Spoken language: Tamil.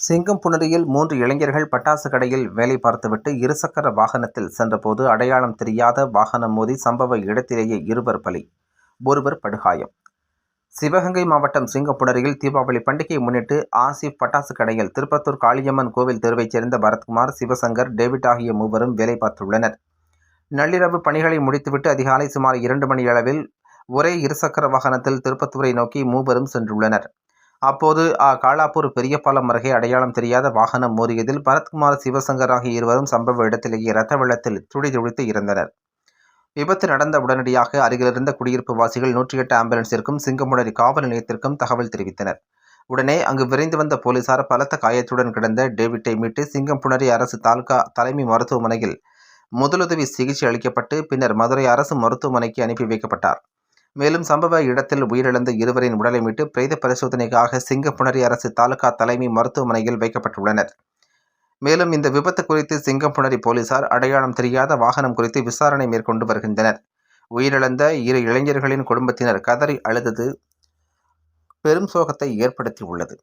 சிங்கம்புணரியில் மூன்று இளைஞர்கள் பட்டாசு கடையில் வேலை பார்த்துவிட்டு இருசக்கர வாகனத்தில் சென்றபோது அடையாளம் தெரியாத வாகனம் மோதி சம்பவ இடத்திலேயே இருவர் பலி ஒருவர் படுகாயம். சிவகங்கை மாவட்டம் சிங்கப்புணரியில் தீபாவளி பண்டிகையை முன்னிட்டு ஆசிப் பட்டாசு கடையில் திருப்பத்தூர் காளியம்மன் கோவில் தெருவைச் சேர்ந்த பரத்குமார் சிவசங்கர் டேவிட் ஆகிய மூவரும் வேலை பார்த்துள்ளனர். நள்ளிரவு பணிகளை முடித்துவிட்டு அதிகாலை சுமார் இரண்டு மணி அளவில் ஒரே இருசக்கர வாகனத்தில் திருப்பத்தூரை நோக்கி மூவரும் சென்றுள்ளனர். அப்போது காலாப்பூர் பெரிய பெரியபாலம் அருகே அடையாளம் தெரியாத வாகனம் மோதியதில் பரத்குமார் சிவசங்கர் ஆகிய இருவரும் சம்பவ இடத்திலேயே ரத்த வெள்ளத்தில் துடி துடித்து இறந்தனர் விபத்து நடந்த உடனடியாக அருகிலிருந்த குடியிருப்பு வாசிகள் நூற்றி எட்டு ஆம்புலன்ஸிற்கும் சிங்கமுடரி காவல் நிலையத்திற்கும் தகவல் தெரிவித்தனர். உடனே அங்கு விரைந்து வந்த போலீசார் பலத்த காயத்துடன் கிடந்த டேவிட்டை மீட்டு சிங்கம்புணரி அரசு தாலுகா தலைமை மருத்துவமனையில் முதலுதவி சிகிச்சை அளிக்கப்பட்டு பின்னர் மதுரை அரசு மருத்துவமனைக்கு அனுப்பி வைக்கப்பட்டார். மேலும் சம்பவ இடத்தில் உயிரிழந்த இருவரின் உடலை மீட்டு பிரேத பரிசோதனைக்காக சிங்கப்புணரி அரசு தாலுகா தலைமை மருத்துவமனையில் வைக்கப்பட்டுள்ளனர். மேலும் இந்த விபத்து குறித்து சிங்கப்புணரி போலீசார் அடையாளம் தெரியாத வாகனம் குறித்து விசாரணை மேற்கொண்டு வருகின்றனர். உயிரிழந்த இரு இளைஞர்களின் குடும்பத்தினர் கதறி அழுதது பெரும் சோகத்தை ஏற்படுத்தியுள்ளது.